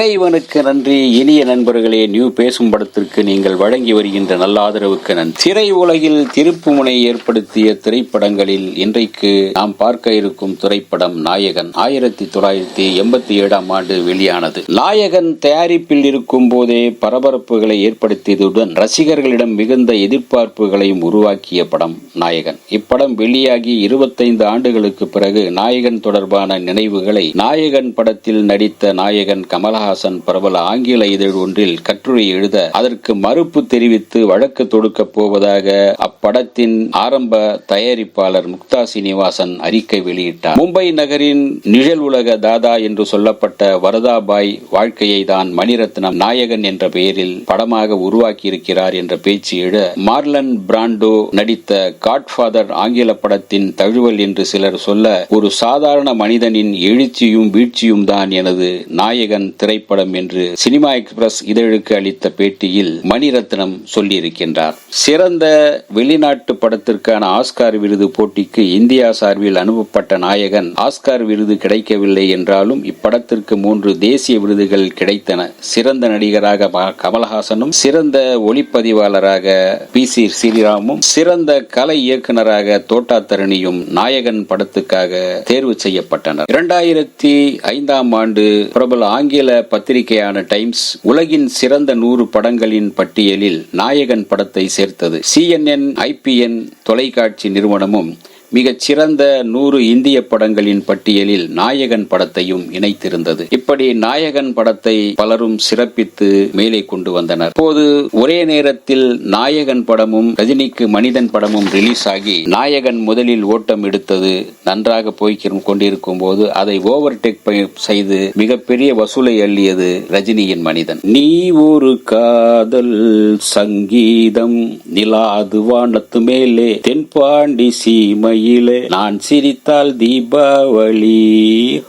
இறைவனுக்கு நன்றி. இனிய நண்பர்களே நியூ பேசும் படத்திற்கு நீங்கள் வழங்கி வருகின்ற நல்ல ஆதரவுக்கு நன்றி. திரை உலகில் திருப்புமுனை ஏற்படுத்திய திரைப்படங்களில் இன்றைக்கு நாம் பார்க்க இருக்கும் திரைப்படம் நாயகன் ஆயிரத்தி தொள்ளாயிரத்தி எண்பத்தி ஏழாம் ஆண்டு வெளியானது. நாயகன் தயாரிப்பில் இருக்கும் போதே பரபரப்புகளை ஏற்படுத்தியதுடன் ரசிகர்களிடம் மிகுந்த எதிர்பார்ப்புகளையும் உருவாக்கிய படம் நாயகன். இப்படம் வெளியாகி இருபத்தைந்து ஆண்டுகளுக்கு பிறகு நாயகன் தொடர்பான நினைவுகளை நாயகன் படத்தில் நடித்த நாயகன் கமல்ஹாசன் பிரபல ஆங்கில இதழ் ஒன்றில் கட்டுரை எழுத அதற்கு மறுப்பு தெரிவித்து வழக்கு தொடுக்கப் போவதாக அப்படத்தின் ஆரம்ப தயாரிப்பாளர் முக்தா சீனிவாசன் அறிக்கை வெளியிட்டார். மும்பை நகரின் நிழல் உலக தாதா என்று சொல்லப்பட்ட வரதாபாய் வாழ்க்கையை தான் மணிரத்னம் நாயகன் என்ற பெயரில் படமாக உருவாக்கியிருக்கிறார் என்ற பேச்சு எழ மார்லன் பிராண்டோ நடித்த காட்ஃபாதர் ஆங்கில படத்தின் தழுவல் என்று சிலர் சொல்ல ஒரு சாதாரண மனிதனின் எழுச்சியும் வீழ்ச்சியும் தான் எனது நாயகன் திரை திரைப்படம் என்று சினிமா எக்ஸ்பிரஸ் இதழுக்கு அளித்த பேட்டியில் மணிரத்னம் சொல்லியிருக்கின்றார். சிறந்த வெளிநாட்டு படத்திற்கான ஆஸ்கார் விருது போட்டிக்கு இந்தியா சார்பில் அனுப்பப்பட்ட நாயகன் ஆஸ்கார் விருது கிடைக்கவில்லை என்றாலும் இப்படத்திற்கு மூன்று தேசிய விருதுகள் கிடைத்தன. சிறந்த நடிகராக கமல்ஹாசனும் சிறந்த ஒளிப்பதிவாளராக பி சி ஸ்ரீராமும் சிறந்த கலை இயக்குநராக தோட்டாத்தரணியும் நாயகன் படத்துக்காக தேர்வு செய்யப்பட்டனர். இரண்டாயிரத்தி ஐந்தாம் ஆண்டு பிரபல ஆங்கில பத்திரிகையான டைம்ஸ் உலகின் சிறந்த நூறு படங்களின் பட்டியலில் நாயகன் படத்தை சேர்த்தது. சிஎன்என் ஐபிஎன் தொலைக்காட்சி நிறுவனமும் மிகச் சிறந்த நூறு இந்திய படங்களின் பட்டியலில் நாயகன் படத்தையும் இணைத்திருந்தது. இப்படி நாயகன் படத்தை பலரும் சிறப்பித்து மேலே கொண்டு வந்தனர். இப்போது ஒரே நேரத்தில் நாயகன் படமும் ரஜினிக்கு மனிதன் படமும் ரிலீஸ் ஆகி நாயகன் முதலில் ஓட்டம் எடுத்தது நன்றாக போய் கொண்டிருக்கும் போது அதை ஓவர்டேக் செய்து மிகப்பெரிய வசூலை அள்ளியது ரஜினியின் மனிதன். நீ ஒரு காதல் சங்கீதம் நிலாது வானத்து மேலே தென்பாண்டி சீமையிலே நான் சிரித்தால் தீபாவளி.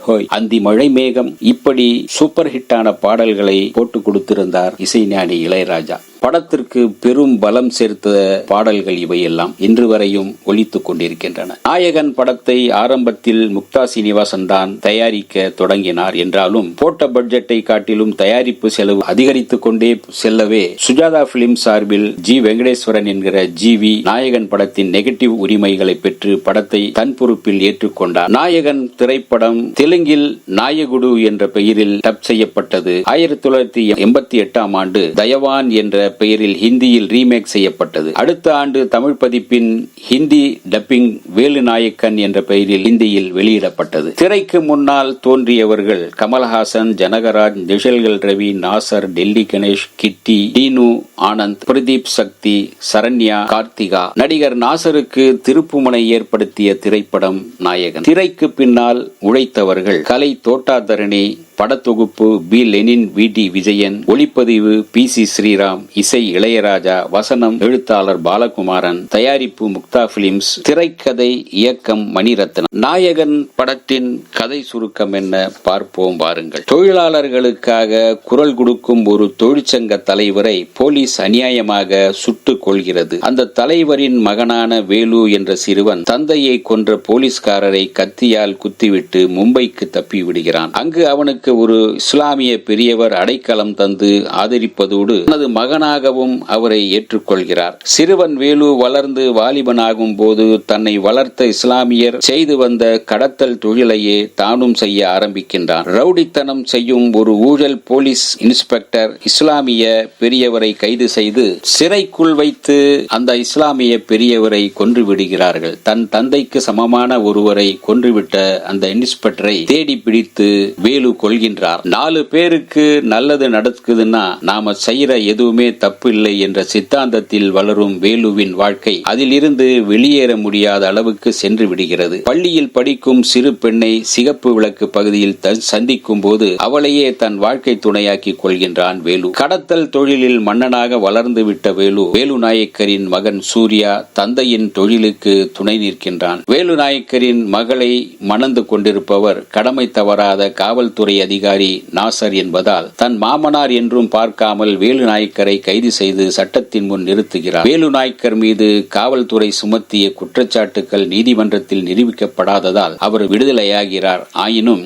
ஹோய். அந்தி மழை மேகம் இப்படி சூப்பர் ஹிட்டான பாடல்களை போட்டு கொடுத்திருந்தார் இசைஞானி இளையராஜா. படத்திற்கு பெரும் பலம் சேர்த்த பாடல்கள் இவையெல்லாம் இன்று வரையும் ஒலித்துக் கொண்டிருக்கின்றன. நாயகன் படத்தை ஆரம்பத்தில் முக்தா சீனிவாசன் தான் தயாரிக்க தொடங்கினார் என்றாலும் போட்ட பட்ஜெட்டை காட்டிலும் தயாரிப்பு செலவு அதிகரித்துக் கொண்டே செல்லவே சுஜாதா பிலிம் சார்பில் ஜி வெங்கடேஸ்வரன் என்கிற ஜிவி நாயகன் படத்தின் நெகட்டிவ் உரிமைகளை பெற்று படத்தை தன் பொறுப்பில் ஏற்றுக்கொண்டார். நாயகன் திரைப்படம் தெலுங்கில் நாயகுடு என்ற பெயரில் டப் செய்யப்பட்டது. ஆயிரத்தி தொள்ளாயிரத்தி எண்பத்தி எட்டாம் ஆண்டு தயவான் என்ற பெயரில் ஹிந்தியில் ரீமேக் செய்யப்பட்டது. அடுத்த ஆண்டு தமிழ் பதிப்பின் ஹிந்தி டப்பிங் வேலு நாயக்கன் என்ற பெயரில் ஹிந்தியில் வெளியிடப்பட்டது. திரைக்கு முன்னால் தோன்றியவர்கள் கமல்ஹாசன் ஜனகராஜ் நிஷல்கள் ரவி நாசர் டெல்லி கணேஷ் கிட்டி டீனு ஆனந்த் பிரதீப் சக்தி சரண்யா கார்த்திகா. நடிகர் நாசருக்கு திருப்புமனை ஏற்படுத்திய திரைப்படம் நாயகன். திரைக்கு பின்னால் உழைத்தவர்கள் கலை Thota Tharani படத்தொகுப்பு B. Lenin V. T. Vijayan ஒளிப்பதிவு பி. சி. ஸ்ரீராம் இசை இளையராஜா வசனம் எழுத்தாளர் பாலகுமாரன் தயாரிப்பு முக்தா பிலிம்ஸ் திரைக்கதை இயக்கம் மணிரத்னம். நாயகன் படத்தின் கதை சுருக்கம் என்ன பார்ப்போம் வாருங்கள். தொழிலாளர்களுக்காக குரல் கொடுக்கும் ஒரு தொழிற்சங்க தலைவரை போலீஸ் அநியாயமாக சுட்டுக் கொள்கிறது அந்த தலைவரின் மகனான வேலு என்ற சிறுவன் தந்தையை கொன்ற போலீஸ்காரரை கத்தியால் குத்திவிட்டு மும்பைக்கு தப்பி விடுகிறான் அங்கு அவனுக்கு ஒரு இஸ்லாமிய பெரியவர் அடைக்கலம் தந்து ஆதரிப்பதோடு தனது மகனாகவும் அவரை ஏற்றுக்கொள்கிறார். சிறுவன் வேலு வளர்ந்து வாலிபனாகும் போது தன்னை வளர்த்த இஸ்லாமியர் செய்து வந்த கடத்தல் தொழிலையே தானும் செய்ய ஆரம்பிக்கின்றான். ரவுடித்தனம் செய்யும் ஒரு ஊழல் போலீஸ் இன்ஸ்பெக்டர் இஸ்லாமிய பெரியவரை கைது செய்து சிறைக்குள் வைத்து அந்த இஸ்லாமிய பெரியவரை கொன்று விடுகிறார்கள். தன் தந்தைக்கு சமமான ஒருவரை கொன்றுவிட்ட அந்த இன்ஸ்பெக்டரை தேடி பிடித்து வேலு சொல்கின்றார். நாலு பேருக்கு நல்லது நடக்குதுன்னா நாம செய்யற எதுவுமே தப்பு இல்லை என்ற சித்தாந்தத்தில் வளரும் வேலுவின் வாழ்க்கை அதிலிருந்து வெளியேற முடியாத அளவுக்கு சென்று விடுகிறது. பள்ளியில் படிக்கும் சிறு பெண்ணை சிகப்பு விளக்கு பகுதியில் சந்திக்கும் போது அவளையே தன் வாழ்க்கை துணையாக்கி கொள்கின்றான் வேலு. கடத்தல் தொழிலில் மன்னனாக வளர்ந்து விட்ட வேலு வேலு நாயக்கரின் மகன் சூர்யா தந்தையின் தொழிலுக்கு துணை நிற்கின்றான். வேலு நாயக்கரின் மகளை மணந்து கொண்டிருப்பவர் கடமை தவறாத காவல்துறை அதிகாரி நாசர் என்பதால் தன் மாமனார் என்றும் பார்க்காமல் வேலு நாயக்கரை கைது செய்து சட்டத்தின் முன் நிறுத்துகிறார். வேலு நாயக்கர் மீது காவல்துறை சுமத்திய குற்றச்சாட்டுகள் நீதிமன்றத்தில் நிரூபிக்கப்படாததால் அவர் விடுதலையாகிறார். ஆயினும்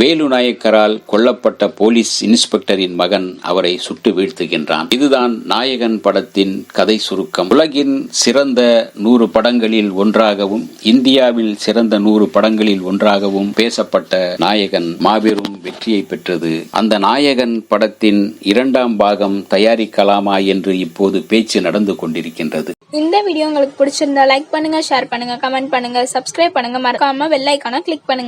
வேலு நாயக்கரால் கொல்லப்பட்ட போலீஸ் இன்ஸ்பெக்டரின் மகன் அவரை சுட்டு வீழ்த்துகின்றான். இதுதான் நாயகன் படத்தின் கதை சுருக்கம். உலகின் சிறந்த நூறு படங்களில் ஒன்றாகவும் இந்தியாவில் சிறந்த நூறு படங்களில் ஒன்றாகவும் பேசப்பட்ட நாயகன் மாபெரும் வெற்றியை பெற்றது. அந்த நாயகன் படத்தின் இரண்டாம் பாகம் தயாரிக்கலாமா என்று இப்போது பேச்சு நடந்து கொண்டிருக்கின்றது. இந்த வீடியோ உங்களுக்கு பிடிச்சிருந்தா லைக் பண்ணுங்க ஷேர் பண்ணுங்க கமெண்ட் பண்ணுங்க சப்ஸ்கிரைப் பண்ணுங்க. மறக்காம வெள்ளைக்கான கிளிக் பண்ணுங்க.